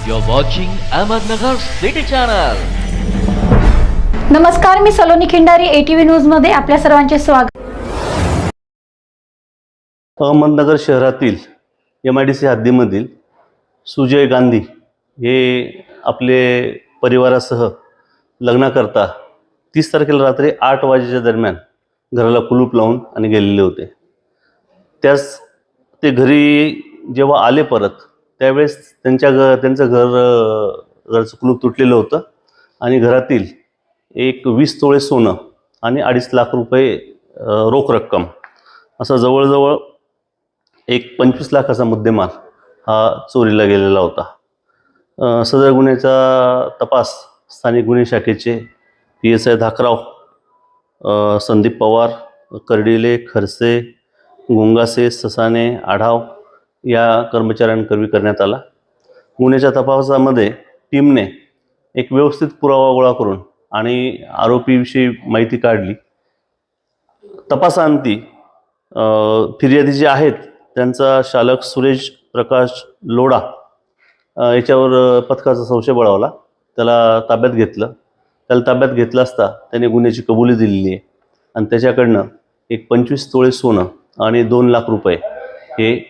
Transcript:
You're watching Ahmednagar City Channel. नमस्कार मी Saloni Khindari ATV न्यूजमध्ये आपल्या सर्वांचे स्वागत अहमदनगर शहरातील एम आय डी सी हद्दीमधील सुजय गांधी हे आपले परिवारासह लग्नाकरता तीस तारखेला रात्री आठ वाजेच्या दरम्यान घराला कुलूप लावून आणि गेलेले होते त्यास ते घरी जेव्हा आले परत त्यावेळेस त्यांच्या घ त्यांचं घर घरचं कुलूप तुटलेलं होतं आणि घरातील एक वीस तोळे सोनं आणि अडीच लाख रुपये रोख रक्कम असं जवळजवळ एक पंचवीस लाखाचा मुद्देमाल हा चोरीला गेलेला होता. सदर गुन्ह्याचा तपास स्थानिक गुन्हे शाखेचे P S I Dhakrao Sandeep Pawar Kardile Kharse Gungase Sasane Adhav या कर्मचाऱ्यांकरवी करण्यात आला. गुन्ह्याच्या तपासामध्ये टीमने एक व्यवस्थित पुरावा गोळा करून आणि आरोपीविषयी माहिती काढली. तपासांती फिर्यादी जे आहेत त्यांचा शालक सुरेश प्रकाश लोढा याच्यावर पथकाचा संशय बळावला. त्याला ताब्यात घेतलं. त्याला ताब्यात घेतलं असता त्याने गुन्ह्याची कबुली दिलेली आहे. आणि त्याच्याकडनं एक पंचवीस तोळे सोनं आणि दोन लाख रुपये हे